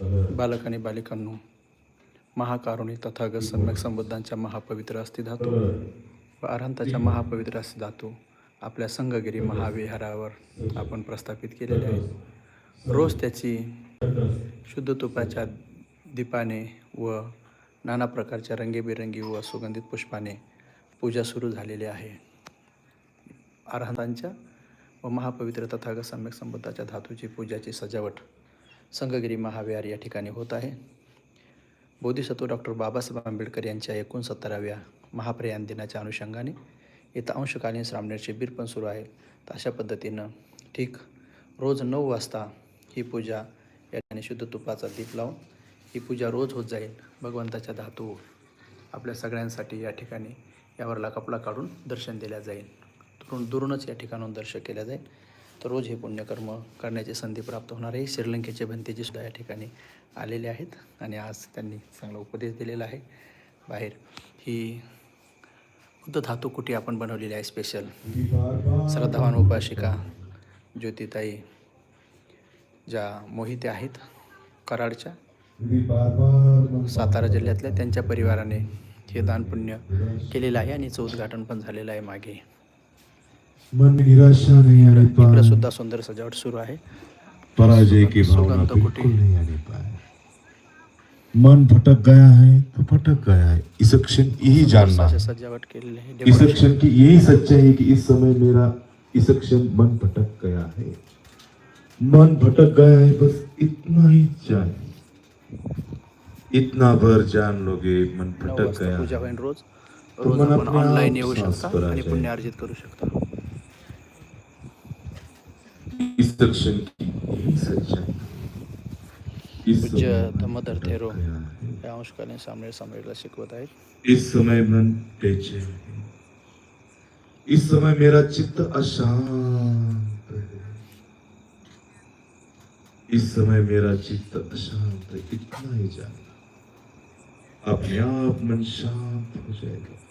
बालक आणि बालिकांनो महाकारुणी तथागत सम्यक संबुद्धांच्या महापवित्र अस्थिधातू व अरहंताच्या महापवित्र अस्थिधातू आपल्या संगगिरी महाविहारावर आपण प्रस्थापित केलेले आहेत. रोज त्याची शुद्ध तुपाच्या दीपाने व नाना प्रकारच्या रंगीबेरंगी व सुगंधित पुष्पाने पूजा सुरू झालेली आहे. अरहंतांच्या व महापवित्र तथागत सम्यक संबुद्धाच्या धातूची पूजाची सजावट संगगिरी महाविहार या ठिकाणी होत आहे. बोधिसत्व डॉक्टर बाबासाहेब आंबेडकर यांच्या एकोणसत्तराव्या महाप्रयाण दिनाच्या अनुषंगाने इथं अंशकालीन श्रामणेर शिबिर पण सुरू आहे. तर अशा पद्धतीनं ठीक रोज नऊ वाजता ही पूजा या ठिकाणी शुद्ध तुपाचा दीप लावून ही पूजा रोज होत जाईल. भगवंताच्या धातू आपल्या सगळ्यांसाठी या ठिकाणी यावरला कपडा काढून दर्शन दिल्या जाईल. दुरून दुरूनच या ठिकाणून दर्शन केल्या जाईल. तर रोज हे पुण्यकर्म करण्याची संधी प्राप्त होणार आहे श्रीलंकेचे भंतेजी सुद्धा या ठिकाणी आलेले आहेत. आणि आज त्यांनी चांगला उपदेश दिलेला आहे. बाहेर ही बुद्ध धातू कुठे आपण बनवलेली आहे स्पेशल श्रद्धावान उपासिका ज्योतिताई ज्या मोहिते आहेत कराडच्या सातारा जिल्ह्यातल्या त्यांच्या परिवाराने हे दानपुण्य केलेलं आहे आणि याचं उद्घाटन पण झालेलं आहे मागे. मन में निराशा नहीं आने पाए। सुद्धा सुंदर सजावट सुरू आहे। पराजय की भावना बिल्कुल नहीं आने पाए। मन भटक गया है तो भटक गया है। इस क्षण यही जानना है। इस क्षण की यही सच्चाई है कि इस समय मेरा इस क्षण मन भटक गया है। मन भटक गया है बस इतना ही जान इतना भर जान लोगे मन भटक गया है। रोज। तो मन अपने ऑनलाईन येऊ शकता आणि. पुण्य अर्जित करू शकता। इस क्षण की पूज्य थेरो है. या सामने सामरेला शिकवत आहेत इस समय मन बेचैन इस समय मेरा चित्त अशांत है। इस समय मेरा चित्त अशांत है। इतना ही जानना। अपने आप मन शांत हो जाएगा।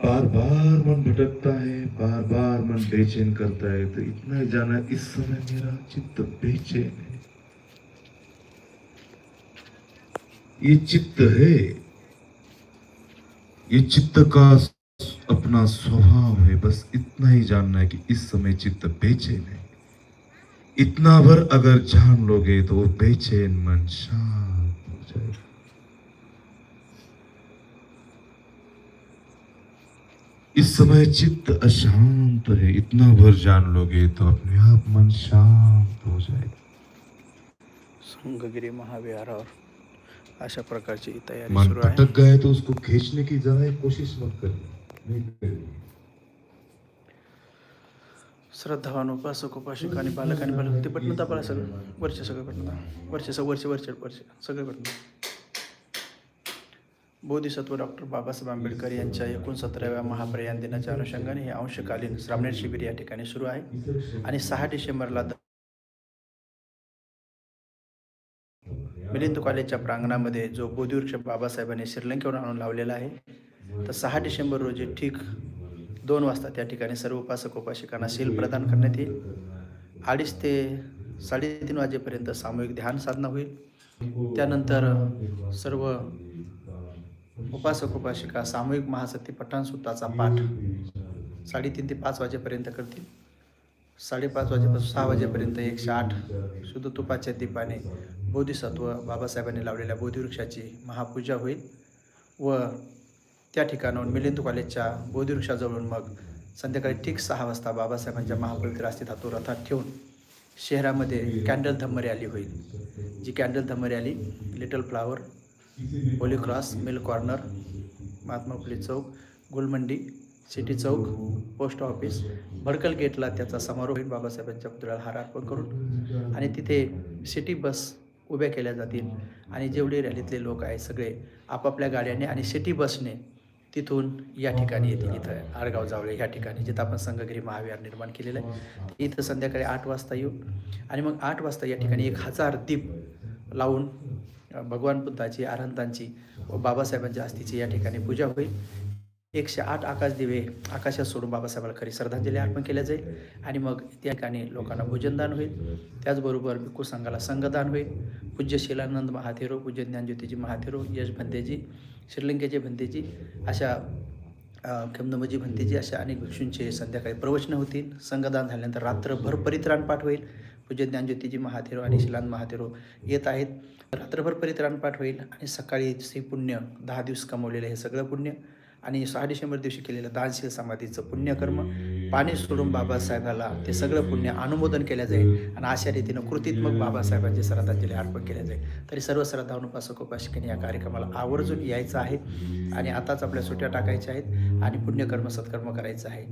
बार बार मन भटकता है बार बार मन बेचैन करता है तो इतना ही जाना इस समय मेरा चित्त बेचैन है। ये चित्त है, ये चित्त का अपना स्वभाव है, बस इतना ही जानना है कि इस समय चित्त बेचैन है। इतना भर अगर जान लोगे तो बेचैन मन शांत हो जाएगा। इस समय चित्त अशांत है। इतना भर जान लोगे तो अपने आप मन शांत हो जाएगा। संगगिरी महाविहारावर अशा प्रकारची तयारी मन भटक गए तो उसको खींचने की जरा कोशिश मत नहीं करनी श्रद्धावान उपासक उपासिका आणि बालक आणि बालक ते बटणं दाबायला सगळं. वरचे सगळं बटणं दाबा. वरचे सगळं वरचे वरचे वरचे सगळे बटणं बोधिसत्व डॉक्टर बाबासाहेब आंबेडकर यांच्या एकोणसतराव्या महाप्रयाण दिनाच्या अनुषंगाने हे अंशकालीन श्रामणेर शिबिर या ठिकाणी सुरू आहे. आणि सहा डिसेंबरला मिलिंद कॉलेजच्या प्रांगणामध्ये जो बोधिवृक्ष बाबासाहेबांनी श्रीलंकेवरून आणून लावलेला आहे तर सहा डिसेंबर रोजी ठीक दोन वाजता त्या ठिकाणी सर्व उपासक उपासिकांना सील प्रदान करण्यात येईल. अडीच ते साडेतीन वाजेपर्यंत सामूहिक ध्यान साधना होईल. त्यानंतर सर्व उपासक उपासिका सामूहिक महासती पठाणसुताचा पाठ. साडेतीन ते पाच वाजेपर्यंत करतील. साडेपाच वाजेपासून सहा वाजेपर्यंत एकशे आठ. शुद्ध तुपाच्या दीपाने बोधिसत्व बाबासाहेबांनी लावलेल्या बोधिवृक्षाची महापूजा होईल व त्या ठिकाणाहून मिलिंद कॉलेजच्या बोधिवृक्षाजवळून मग संध्याकाळी ठीक सहा वाजता बाबासाहेबांच्या महापवित्र अस्थिधातू रथात ठेवून शहरामध्ये कॅन्डल धम्म रॅली होईल. जी कॅन्डल धम्म rally little flower holy cross mill corner Mahatma Phule चौक गुलमंडी सिटी चौक पोस्ट ऑफिस भडकल गेटला त्याचा समारोह होईल. बाबासाहेबांच्या पुतळ्याला हार अर्पण करून. आणि तिथे सिटी बस उभ्या केल्या जातील. आणि जेवढे रॅलीतले लोक आहेत सगळे आपापल्या गाड्याने आणि सिटी बसने तिथून या ठिकाणी येतील. इथं आडगाव जावळे ह्या ठिकाणी जिथं आपण संगगिरी महाविहार निर्माण केलेलं आहे. इथं संध्याकाळी आठ वाजता येऊ. आणि मग आठ वाजता या ठिकाणी एक हजार दीप लावून भगवान बुद्धाची अरहंतांची व बाबासाहेबांच्या अस्थिची या ठिकाणी पूजा होईल. एकशे आठ आकाश दिवे आकाशात सोडून बाबासाहेबाला खरी श्रद्धांजली अर्पण केल्या जाईल आणि मग त्या ठिकाणी लोकांना भोजनदान होईल. त्याचबरोबर भिक्खू संघाला संघदान होईल. पूज्य शिलानंद महाथेरो पूज्य ज्ञानज्योतीजी महाथेरो यश भंतेजी श्रीलंकेचे भंतेजी अशा अ, भंतेजी अशा अनेक भिक्षूंचे संध्याकाळी प्रवचनं होतील. संघदान झाल्यानंतर रात्रभर परित्राण पाठ होईल. पूज्य ज्ञानज्योतीजी महाथेरो आणि शिलांत महाथेरो येत आहेत. रात्रभर परित्राणपाठ होईल आणि सकाळी हे पुण्य दहा दिवस कमवलेलं हे सगळं पुण्य आणि सहा डिसेंबर दिवशी केलेलं दानशील समाधीचं पुण्यकर्म पाणी सोडून बाबासाहेबाला ते सगळं पुण्य अनुमोदन केलं जाईल आणि अशा रीतीनं कृतीत्मक बाबासाहेबांची श्रद्धांजली अर्पण केल्या जाईल. तरी सर्व श्रद्धा उपासक उपासकांनी या कार्यक्रमाला आवर्जून यायचं आहे आणि आताच आपल्या सुट्या टाकायच्या आहेत आणि पुण्यकर्म सत्कर्म करायचं आहे.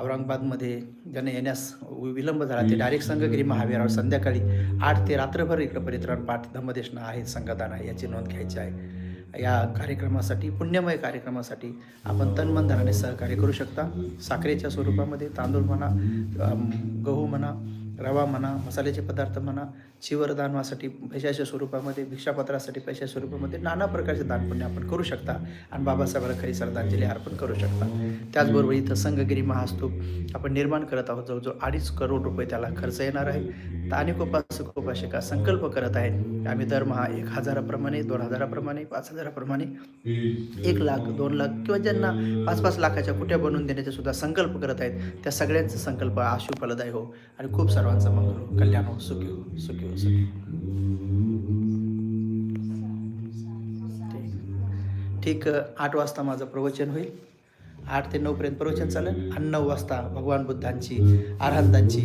औरंगाबादमध्ये ज्यांना येण्यास विलंब झाला ते डायरेक्ट संघगिरी महावीरावर संध्याकाळी आठ ते रात्रभर इकडं परित्राण पाठ धम्मदेशना आहे संघदान आहे याची नोंद घ्यायची आहे. या कार्यक्रमासाठी पुण्यमय कार्यक्रमासाठी आपण तन धनाने सहकार्य करू शकता. साखरेच्या स्वरूपामध्ये तांदूळ म्हणा गहू म्हणा रवा म्हणा मसाल्याचे पदार्थ म्हणा शिवरदानवासाठी पैशाच्या स्वरूपामध्ये भिक्षापत्रासाठी पैशाच्या स्वरूपामध्ये नाना प्रकारचे दानपुण्य आपण करू शकता आणि बाबासाहेबांना खरी श्रद्धांजली अर्पण करू शकता. त्याचबरोबर इथं संघगिरी महास्तूप आपण निर्माण करत आहोत. जवळजवळ अडीच करोड रुपये त्याला खर्च येणार आहे. तर अनेक उपासक संकल्प करत आहेत. आम्ही दरमहा एक हजाराप्रमाणे दोन हजाराप्रमाणे पाच हजाराप्रमाणे एक लाख दोन लाख किंवा ज्यांना पाच पाच लाखाच्या कुठ्या बनवून देण्याचे सुद्धा संकल्प करत आहेत. त्या सगळ्यांचा संकल्प आशु फलदायी हो. आणि खूप सर्वांचा मंगल कल्याण हो सुखी हो सुखी हो सुखी ठीक. आठ वाजता माझं प्रवचन होईल. आठ ते नऊपर्यंत प्रवचन चालेल. आणि नऊ वाजता भगवान बुद्धांची अरहंतांची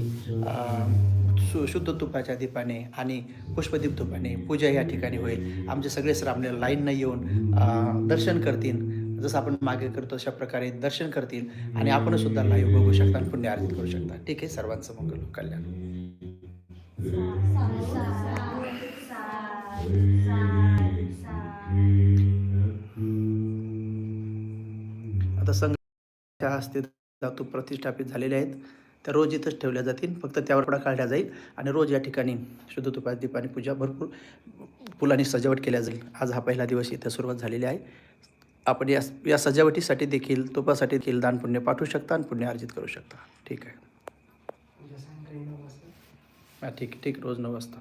सु शुद्ध तुपाच्या दीपाने आणि पुष्पदीप तुपाने पूजा या ठिकाणी होईल. आमचे सगळे सर आपल्याला लाईननं येऊन दर्शन करतील. जसं आपण मागे करतो अशा प्रकारे दर्शन करतील आणि आपण सुद्धा लाईव्ह बघू शकता आणि पुण्य अर्जित करू शकता. ठीक आहे सर्वांचं मंगल कल्याण आता संघाच्या हस्ते धातू प्रतिष्ठापित झालेले आहेत. त्या रोज इथंच ठेवल्या जातील. फक्त त्यावर पुढा काढल्या जाईल आणि रोज या ठिकाणी शुद्ध तुपात दीपाने पूजा भरपूर फुलांनी सजावट केल्या जाईल. आज हा पहिला दिवस इथं सुरुवात झालेली आहे. आपण या या सजावटीसाठी देखील तुपासाठी देखील दान पुण्य पाठवू शकता आणि पुण्य अर्जित करू शकता. ठीक आहे. हां ठीक ठीक रोज नऊ वाजता.